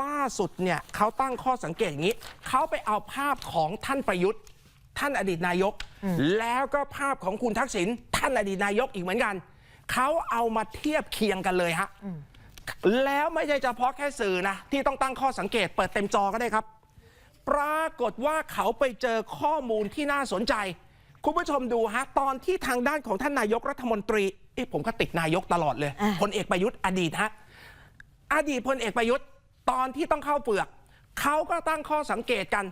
ล่าสุดเนี่ยเขาตั้งข้อสังเกตอย่างนี้ เขาไปเอาภาพของท่านประยุทธ์ ท่านอดีตนายก แล้วก็ภาพของคุณทักษิณท่านอดีตนายกอีกเหมือนกัน เขาเอามาเทียบเคียงกันเลยฮะแล้วไม่ใช่เฉพาะแค่สื่อนะ ที่ต้องตั้งข้อสังเกตเปิดเต็มจอก็ได้ครับ ปรากฏว่าเขาไปเจอข้อมูลที่น่าสนใจ คุณผู้ชมดูฮะ ตอนที่ทางด้านของท่านนายกรัฐมนตรีเอ้ผมก็ติดนายกตลอดเลยอะพลเอกประยุทธ์อดีตฮะอดีตพลเอกประยุทธ์ ตอนที่ต้องเข้าเปลือก เขาก็ตั้งข้อสังเกตกัน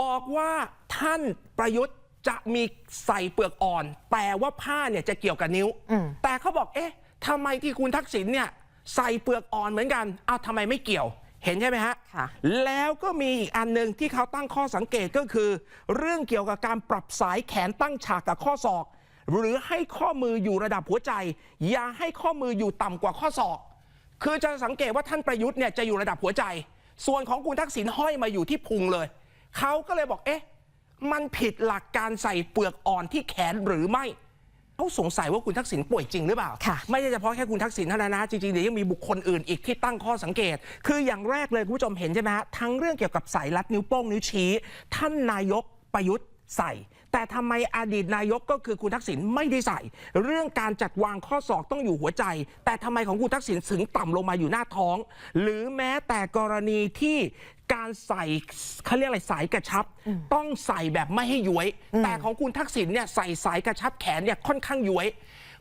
บอกว่าท่านประยุทธ์จะมีใส่เปลือกอ่อน แต่ว่าผ้าเนี่ยจะเกี่ยวกับนิ้วอืมแต่เขาบอกเอ๊ะทำไมที่คุณทักษิณเนี่ยใส่เปลือกอ่อนเหมือนกันเอาทำไมไม่เกี่ยวเห็นใช่ไหมฮะค่ะแล้วก็มีอีกอันหนึ่งที่เขาตั้งข้อสังเกตก็คือ เรื่องเกี่ยวกับการปรับสายแขนตั้งฉากกับข้อศอก หรือให้ข้อมืออยู่ระดับหัวใจ อย่าให้ข้อมืออยู่ต่ำกว่าข้อศอก คือจะสังเกตว่าท่านประยุทธ์เนี่ยจะอยู่ระดับหัวใจ ส่วนของคุณทักษิณห้อยมาอยู่ที่พุงเลย เขาก็เลยบอกเอ๊ะ มันผิดหลักการใส่เปลือกอ่อนที่แขนหรือไม่เขาสงสัยว่าคุณทักษิณป่วยจริงหรือเปล่าค่ะไม่ใช่เฉพาะแค่คุณทักษิณเท่านั้นนะจริงๆเดี๋ยวยังมีบุคคลอื่นอีกที่ตั้งข้อสังเกต คืออย่างแรกเลยคุณผู้ชมเห็นใช่ไหมฮะทั้งเรื่องเกี่ยวกับสายรัดนิ้วโป้งนิ้วชี้ ท่านนายกประยุทธ์ ใส่ แต่ทำไมอดีตนายกก็คือคุณทักษิณไม่ได้ใส่ เรื่องการจัดวางข้อศอกต้องอยู่หัวใจ แต่ทำไมของคุณทักษิณถึงต่ำลงมาอยู่หน้าท้อง หรือแม้แต่กรณีที่การใส่เขาเรียกอะไรสายกระชับ ต้องใส่แบบไม่ให้ย้วย แต่ของคุณทักษิณเนี่ยใส่สายกระชับแขนเนี่ยค่อนข้างย้วย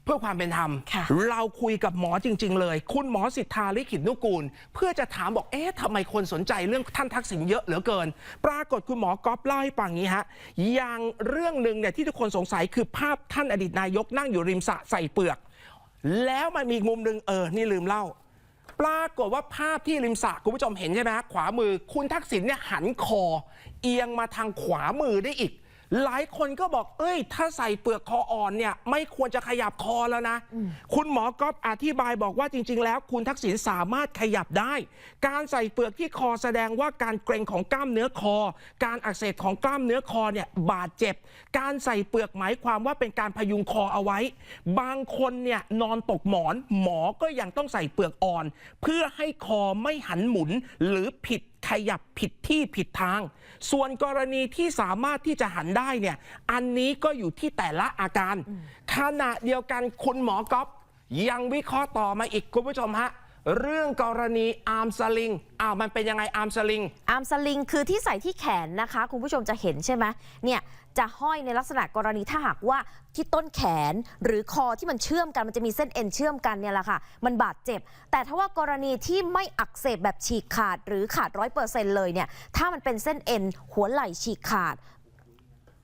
เพื่อความเป็นธรรม ค่ะ เราคุยกับหมอจริง ๆ เลย คุณหมอสิทธาลิขิตนุกูล เพื่อจะถามบอกเอ๊ะทำไมคนสนใจเรื่องท่านทักษิณเยอะเหลือเกิน ปรากฏคุณหมอก๊อฟเล่าให้ฟังอย่างนี้ฮะอย่างเรื่องหนึ่งเนี่ยที่ทุกคนสงสัยคือภาพท่านอดีตนายกนั่งอยู่ริมสระใส่เปลือก แล้วมันมีอีกมุมหนึ่งเออ นี่ลืมเล่า ปรากฏว่าภาพที่ริมสระคุณผู้ชมเห็นใช่ไหมฮะขวามือ คุณทักษิณเนี่ยหันคอ เอียงมาทางขวามือได้อีก หลายคนก็บอก เอ้ย ถ้าใส่เปลือกคออ่อนเนี่ย ไม่ควรจะขยับคอแล้วนะ คุณหมอก๊อฟอธิบายบอกว่าจริง ๆ แล้ว คุณทักษิณสามารถขยับได้ การใส่เปลือกที่คอแสดงว่าการเกร็งของกล้ามเนื้อคอ การอักเสบของกล้ามเนื้อคอเนี่ยบาดเจ็บ การใส่เปลือกหมายความว่าเป็นการพยุงคอเอาไว้ บางคนเนี่ยนอนตกหมอน หมอก็ยังต้องใส่เปลือกอ่อน เพื่อให้คอไม่หันหมุนหรือผิด ขยับผิดที่ผิดทาง ส่วนกรณีที่สามารถที่จะหันได้เนี่ย อันนี้ก็อยู่ที่แต่ละอาการ ขณะเดียวกันคุณหมอก๊อฟยังวิเคราะห์ต่อมาอีกคุณผู้ชมฮะ เรื่องกรณีอาร์มสลิงอ้าวมันเป็นยังไงอาร์มสลิง อาร์มสลิงคือที่ใส่ที่แขนนะคะ คุณผู้ชมจะเห็นใช่ไหมเนี่ยจะห้อยในลักษณะกรณีถ้าหากว่าที่ต้นแขนหรือคอที่มันเชื่อมกันมันจะมีเส้นเอ็นเชื่อมกันเนี่ยแหละค่ะ มันบาดเจ็บ แต่ถ้าว่ากรณีที่ไม่อักเสบแบบฉีกขาด หรือขาดร้อยเปอร์เซ็นต์เลยเนี่ยถ้ามันเป็นเส้นเอ็นหัวไหล่ฉีกขาด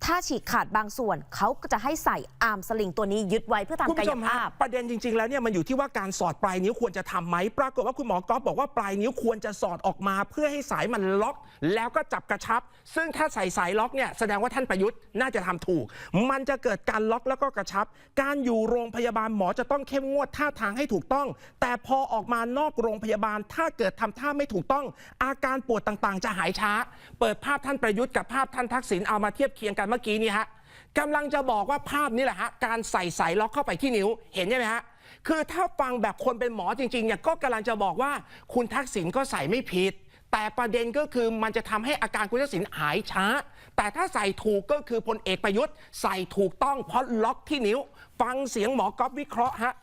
ถ้าฉีกขาดบางส่วนเขาก็จะให้ใส่อาร์มสลิงตัวนี้ยึดไว้เพื่อคุณทำกาผู้ชยมฮะภาพ ประเด็นจริง ๆ แล้วเนี่ยมันอยู่ที่ว่าการสอดปลายนิ้วควรจะทำไหมปรากฏว่าคุณหมอก๊อฟบอกว่าปลายนิ้วควรจะสอดออกมา เพื่อให้สายมันล็อก แล้วก็จับกระชับ ซึ่งถ้าใส่สายล็อกเนี่ยแสดงว่าท่านประยุทธ์น่าจะทำถูก มันจะเกิดการล็อกแล้วก็กระชับ การอยู่โรงพยาบาลหมอจะต้องเข้มงวดท่าทางให้ถูกต้อง แต่พอออกมานอกโรงพยาบาล ถ้าเกิดทำท่าไม่ถูกต้อง อาการปวดต่างๆ จะหายช้า เปิดภาพท่านประยุทธ์กับภาพท่านทักษิณเอามาเทียบเคียงกันเมื่อกี้นี่ฮะกำลังจะบอกว่าภาพนี้แหละฮะการใส่สายล็อกเข้าไปที่นิ้วเห็นใช่ไหมฮะคือถ้าฟังแบบคนเป็นหมอจริงๆเนี่ยก็กำลังจะบอกว่าคุณทักษิณก็ใส่ไม่ผิด แต่ประเด็นก็คือมันจะทำให้อาการคุณทักษิณหายช้า แต่ถ้าใส่ถูกก็คือพลเอกประยุทธ์ ใส่ถูกต้องเพราะล็อกที่นิ้ว ฟังเสียงหมอก๊อฟวิเคราะห์ฮะ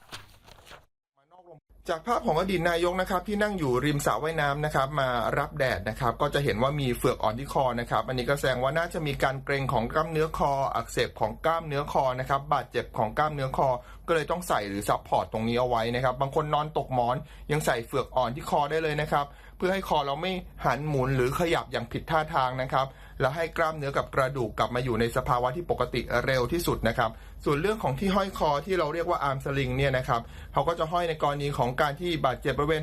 จากภาพของอดีตนายกนะครับที่นั่งอยู่ริมสระว่ายน้ำนะครับมารับแดดนะครับก็จะเห็นว่ามีเฟือกอ่อนที่คอนะครับอันนี้ก็แสดงว่าน่าจะมีการเกร็งของกล้ามเนื้อคอ อักเสบของกล้ามเนื้อคอนะครับบาดเจ็บของกล้ามเนื้อคอก็เลยต้องใส่หรือซับพอร์ตตรงนี้เอาไว้นะครับ บางคนนอนตกหมอนยังใส่เฟือกอ่อนที่คอได้เลยนะครับ เพื่อให้คอเราไม่หันหมุนหรือขยับอย่างผิดท่าทางนะครับแล้วให้กล้ามเนื้อกับกระดูกกลับมาอยู่ในสภาวะที่ปกติเร็วที่สุดนะครับ ส่วนเรื่องของที่ห้อยคอที่เราเรียกว่าอาร์มสลิงเนี่ยนะครับเขาก็จะห้อยในกรณีของการที่บาดเจ็บบริเวณ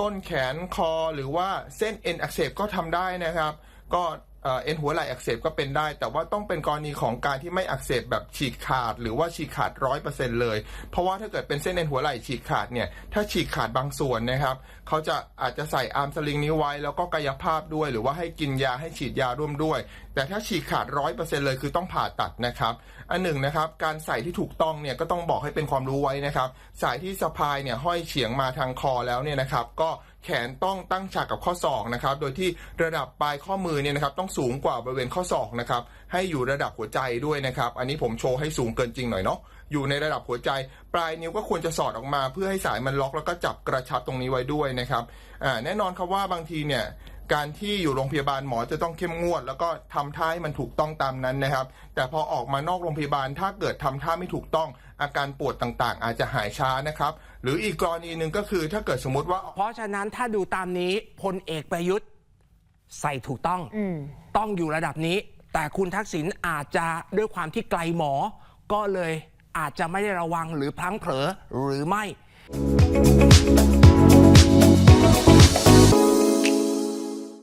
ต้นแขนคอหรือว่าเส้นเอ็นอักเสบก็ทำได้นะครับ ก็ เอ็นหัวไหล่อักเสบก็เป็นได้ แต่ว่าต้องเป็นกรณีของการที่ไม่อักเสบแบบฉีกขาด หรือว่าฉีกขาดร้อยเปอร์เซ็นต์เลย เพราะว่าถ้าเกิดเป็นเส้นเอ็นหัวไหล่ฉีกขาดเนี่ยถ้าฉีกขาดบางส่วนนะครับเขาจะอาจจะใส่อาร์มสลิงนี้ไว้ แล้วก็กายภาพด้วย หรือว่าให้กินยาให้ฉีดยาร่วมด้วยแต่ถ้าฉีกขาดร้อยเปอร์เซ็นต์เลยคือต้องผ่าตัดนะครับ อันหนึ่งนะครับ การใส่ที่ถูกต้องเนี่ยก็ต้องบอกให้เป็นความรู้ไว้นะครับ สายที่สะพายเนี่ยห้อยเฉียงมาทางคอแล้วเนี่ยนะครับ ก็แขนต้องตั้งฉากกับข้อศอกนะครับ โดยที่ระดับปลายข้อมือเนี่ยนะครับต้องสูงกว่าบริเวณข้อศอกนะครับ ให้อยู่ระดับหัวใจด้วยนะครับ อันนี้ผมโชว์ให้สูงเกินจริงหน่อยเนาะ อยู่ในระดับหัวใจ ปลายนิ้วก็ควรจะสอดออกมา เพื่อให้สายมันล็อกแล้วก็จับกระชับตรงนี้ไว้ด้วยนะครับ อ่า แน่นอนครับว่าบางทีเนี่ย การที่อยู่โรงพยาบาลหมอจะต้องเข้มงวด แล้วก็ทำท่าให้มันถูกต้องตามนั้นนะครับ แต่พอออกมานอกโรงพยาบาลถ้าเกิดทำท่าไม่ถูกต้อง อาการปวดต่างๆ อาจจะหายช้านะครับ หรืออีกกรณีหนึ่งก็คือถ้าเกิดสมมติว่า เพราะฉะนั้นถ้าดูตามนี้พลเอกประยุทธ์ใส่ถูกต้องอืมต้องอยู่ระดับนี้ แต่คุณทักษิณอาจจะด้วยความที่ไกลหมอ ก็เลยอาจจะไม่ได้ระวังหรือพลั้งเผลอหรือไม่